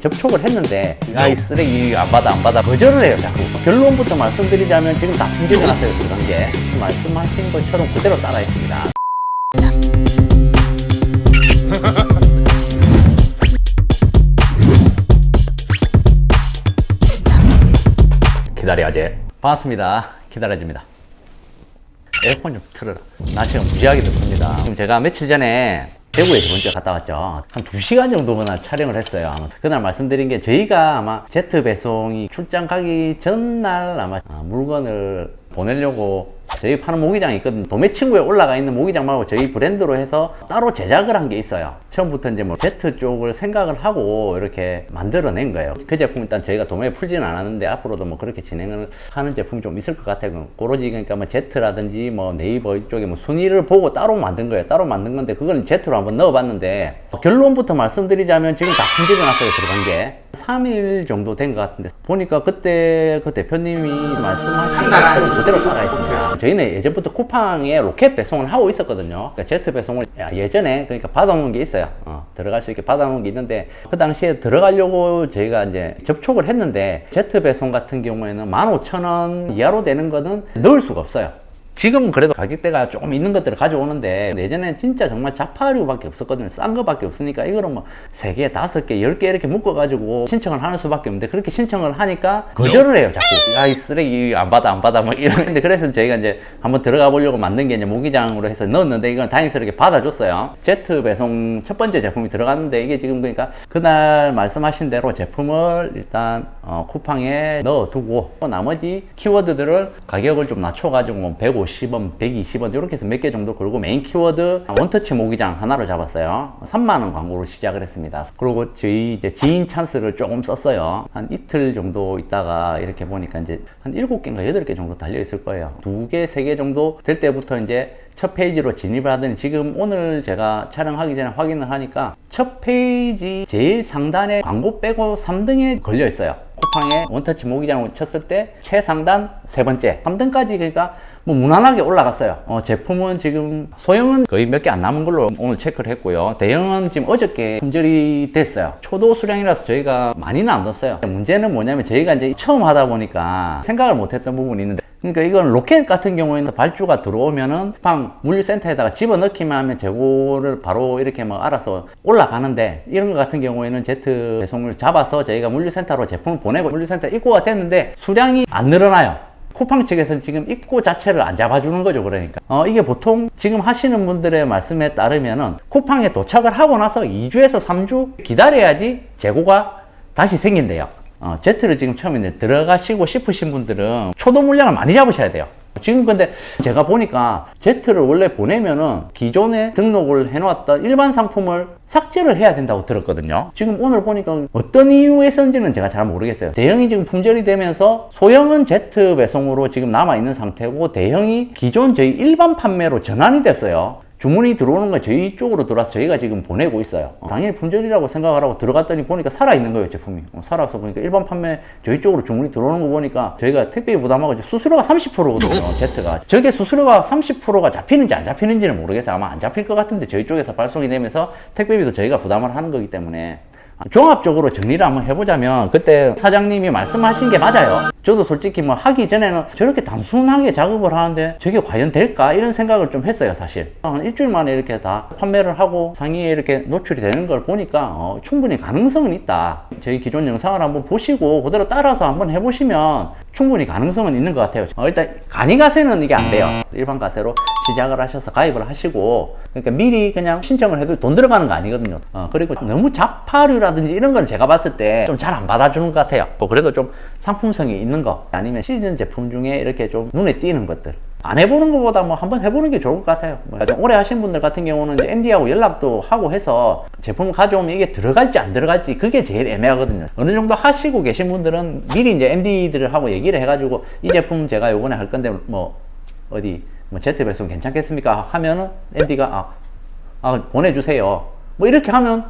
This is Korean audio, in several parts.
접촉을 했는데 야이 쓰레기 안 받아 안 받아. 거절을 해요 자꾸. 결론부터 말씀드리자면 지금 다 품질이 났어요 그 단계 말씀하신 것처럼 그대로 따라했습니다. 기다려야지 반갑습니다. 기다려집니다. 에어컨 좀 틀어라. 날씨가 무지하게 덥습니다. 지금 제가 며칠 전에 대구에 먼저 갔다 왔죠. 한 2시간 정도나 촬영을 했어요. 아마 그날 말씀드린 게 저희가 아마 제트 배송이 출장 가기 전날 아마 아, 물건을 보내려고 저희 파는 모기장이 있거든요. 도매 친구에 올라가 있는 모기장 말고 저희 브랜드로 해서 따로 제작을 한 게 있어요. 처음부터 이제 뭐 제트 쪽을 생각을 하고 이렇게 만들어낸 거예요. 그 제품 일단 저희가 도매에 풀지는 않았는데 앞으로도 뭐 그렇게 진행을 하는 제품이 좀 있을 것 같아요. 고로지 그러니까 뭐 제트라든지 뭐 네이버 이쪽에 뭐 순위를 보고 따로 만든 거예요. 따로 만든 건데 그걸 제트로 한번 넣어봤는데 결론부터 말씀드리자면 지금 다 품질이 났어요. 들어간 게. 3일 정도 된 것 같은데 보니까 그때 그 대표님이 말씀하신 것처럼 그대로 따라했습니다. 저희는 예전부터 쿠팡에 로켓 배송을 하고 있었거든요. 그러니까 제트 배송을 야, 예전에 그러니까 받아놓은 게 있어요. 어, 들어갈 수 있게 받아놓은 게 있는데 그 당시에 들어가려고 저희가 이제 접촉을 했는데 제트 배송 같은 경우에는 15,000원 이하로 되는 거는 넣을 수가 없어요. 지금 그래도 가격대가 조금 있는 것들을 가져오는데 예전에 진짜 정말 자파류밖에 없었거든요. 싼 거밖에 없으니까 이거는 뭐 3개, 5개, 10개 이렇게 묶어가지고 신청을 하는 수밖에 없는데 그렇게 신청을 하니까 거절을 해요. 자꾸. 야, 이 쓰레기 안 받아, 안 받아. 뭐 이러는데 그래서 저희가 이제 한번 들어가 보려고 만든 게 이제 모기장으로 해서 넣었는데 이건 다행스럽게 받아줬어요. 제트 배송 첫 번째 제품이 들어갔는데 이게 지금 그러니까 그날 말씀하신 대로 제품을 일단 어, 쿠팡에 넣어두고 또 나머지 키워드들을 가격을 좀 낮춰가지고 뭐 150원, 120원 이렇게 해서 몇 개 정도 걸고 메인 키워드 원터치 모기장 하나로 잡았어요. 3만원 광고로 시작을 했습니다. 그리고 저희 이제 지인 찬스를 조금 썼어요. 한 이틀 정도 있다가 이렇게 보니까 이제 한 7개인가 8개 정도 달려 있을 거예요. 2개, 3개 정도 될 때부터 이제 첫 페이지로 진입을 하더니 지금 오늘 제가 촬영하기 전에 확인을 하니까 첫 페이지 제일 상단에 광고 빼고 3등에 걸려 있어요. 쿠팡에 원터치 모기장을 쳤을 때 최상단 세 번째 3등까지 그러니까 뭐 무난하게 올라갔어요. 어, 제품은 지금 소형은 거의 몇 개 안 남은 걸로 오늘 체크를 했고요. 대형은 지금 어저께 품절이 됐어요. 초도 수량이라서 저희가 많이는 안 넣었어요. 문제는 뭐냐면 저희가 이제 처음 하다 보니까 생각을 못했던 부분이 있는데 그러니까 이건 로켓 같은 경우에는 발주가 들어오면은 방 물류센터에다가 집어넣기만 하면 재고를 바로 이렇게 뭐 알아서 올라가는데 이런 것 같은 경우에는 제트 배송을 잡아서 저희가 물류센터로 제품을 보내고 물류센터 입고가 됐는데 수량이 안 늘어나요. 쿠팡 측에서는 지금 입고 자체를 안 잡아주는 거죠, 그러니까. 어, 이게 보통 지금 하시는 분들의 말씀에 따르면은 쿠팡에 도착을 하고 나서 2주에서 3주 기다려야지 재고가 다시 생긴대요. 어, 제트를 지금 처음에 들어가시고 싶으신 분들은 초도 물량을 많이 잡으셔야 돼요. 지금 근데 제가 보니까 제트를 원래 보내면은 기존에 등록을 해놓았던 일반 상품을 삭제를 해야 된다고 들었거든요. 지금 오늘 보니까 어떤 이유에서인지는 제가 잘 모르겠어요. 대형이 지금 품절이 되면서 소형은 제트 배송으로 지금 남아있는 상태고 대형이 기존 저희 일반 판매로 전환이 됐어요. 주문이 들어오는 건 저희 쪽으로 들어와서 저희가 지금 보내고 있어요. 어, 당연히 품절이라고 생각을 하고 들어갔더니 보니까 살아있는 거예요, 제품이. 어, 살아서 보니까 일반 판매 저희 쪽으로 주문이 들어오는 거 보니까 저희가 택배 부담하고 수수료가 30%거든요, 제트가. 저게 수수료가 30%가 잡히는지 안 잡히는지는 모르겠어요. 아마 안 잡힐 것 같은데 저희 쪽에서 발송이 되면서 택배비도 저희가 부담을 하는 거기 때문에 종합적으로 정리를 한번 해보자면 그때 사장님이 말씀하신 게 맞아요. 저도 솔직히 뭐 하기 전에는 저렇게 단순하게 작업을 하는데 저게 과연 될까 이런 생각을 좀 했어요 사실. 한 일주일 만에 이렇게 다 판매를 하고 상위에 이렇게 노출이 되는 걸 보니까 어, 충분히 가능성은 있다. 저희 기존 영상을 한번 보시고 그대로 따라서 한번 해보시면 충분히 가능성은 있는 것 같아요. 어, 일단 간이 가세는 이게 안 돼요. 일반 가세로 시작을 하셔서 가입을 하시고 그러니까 미리 그냥 신청을 해도 돈 들어가는 거 아니거든요. 어, 그리고 너무 자파류라든지 이런 건 제가 봤을 때 좀 잘 안 받아주는 것 같아요. 뭐 그래도 좀 상품성이 있는 거 아니면 시즌 제품 중에 이렇게 좀 눈에 띄는 것들 안 해보는 것보다 뭐 한번 해보는 게 좋을 것 같아요. 뭐좀 오래 하신 분들 같은 경우는 이제 MD하고 연락도 하고 해서 제품을 가져오면 이게 들어갈지 안 들어갈지 그게 제일 애매하거든요. 어느 정도 하시고 계신 분들은 미리 이제 MD들을 하고 얘기를 해가지고 이 제품 제가 요번에 할 건데 뭐 어디 뭐 제트 배송 괜찮겠습니까? 하면은 MD가 아, 아 보내주세요. 뭐 이렇게 하면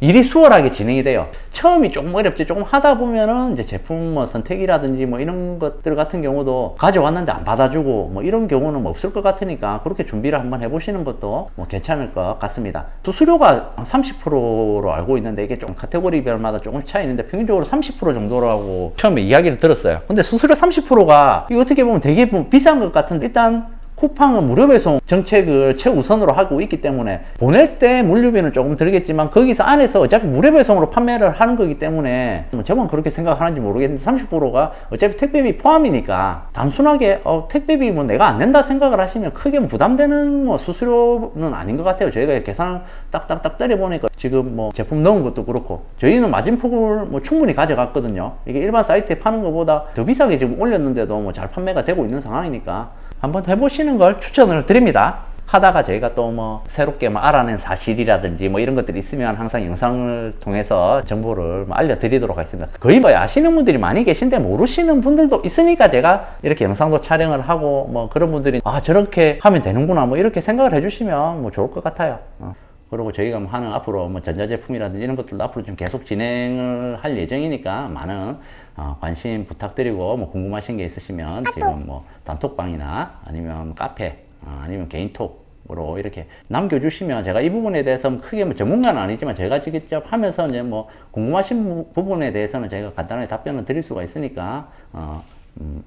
일이 수월하게 진행이 돼요. 처음이 조금 어렵지. 조금 하다 보면은 이제 제품 뭐 선택이라든지 뭐 이런 것들 같은 경우도 가져왔는데 안 받아주고 뭐 이런 경우는 뭐 없을 것 같으니까 그렇게 준비를 한번 해보시는 것도 뭐 괜찮을 것 같습니다. 수수료가 30%로 알고 있는데 이게 좀 카테고리별마다 조금 차이 있는데 평균적으로 30% 정도라고 처음에 이야기를 들었어요. 근데 수수료 30%가 이거 어떻게 보면 되게 뭐 비싼 것 같은데 일단 쿠팡은 무료 배송 정책을 최우선으로 하고 있기 때문에 보낼 때 물류비는 조금 들겠지만 거기서 안에서 어차피 무료 배송으로 판매를 하는 거기 때문에 뭐 저만 그렇게 생각하는지 모르겠는데 30%가 어차피 택배비 포함이니까 단순하게 어, 택배비 뭐 내가 안 낸다 생각을 하시면 크게 부담되는 뭐 수수료는 아닌 것 같아요. 저희가 계산을 딱딱딱 때려보니까 지금 뭐 제품 넣은 것도 그렇고 저희는 마진폭을 뭐 충분히 가져갔거든요. 이게 일반 사이트에 파는 것보다 더 비싸게 지금 올렸는데도 뭐 잘 판매가 되고 있는 상황이니까 한번 해보시는 걸 추천을 드립니다. 하다가 저희가 또 뭐 새롭게 뭐 알아낸 사실이라든지 뭐 이런 것들이 있으면 항상 영상을 통해서 정보를 뭐 알려드리도록 하겠습니다. 거의 뭐 아시는 분들이 많이 계신데 모르시는 분들도 있으니까 제가 이렇게 영상도 촬영을 하고 뭐 그런 분들이 아 저렇게 하면 되는구나 뭐 이렇게 생각을 해주시면 뭐 좋을 것 같아요. 어. 그리고 저희가 뭐 하는 앞으로 뭐 전자제품이라든지 이런 것들도 앞으로 좀 계속 진행을 할 예정이니까 많은 어, 관심 부탁드리고 뭐 궁금하신 게 있으시면 지금 뭐 단톡방이나 아니면 카페 어, 아니면 개인톡으로 이렇게 남겨주시면 제가 이 부분에 대해서 뭐 크게 뭐 전문가는 아니지만 제가 직접 하면서 이제 뭐 궁금하신 부- 부분에 대해서는 제가 간단하게 답변을 드릴 수가 있으니까 어, 음,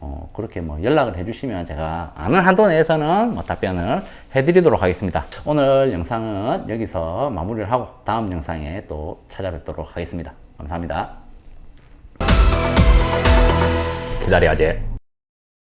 어, 그렇게 뭐 연락을 해주시면 제가 아는 한도 내에서는 뭐 답변을 해드리도록 하겠습니다. 오늘 영상은 여기서 마무리를 하고 다음 영상에 또 찾아뵙도록 하겠습니다. 감사합니다. 기다려야지.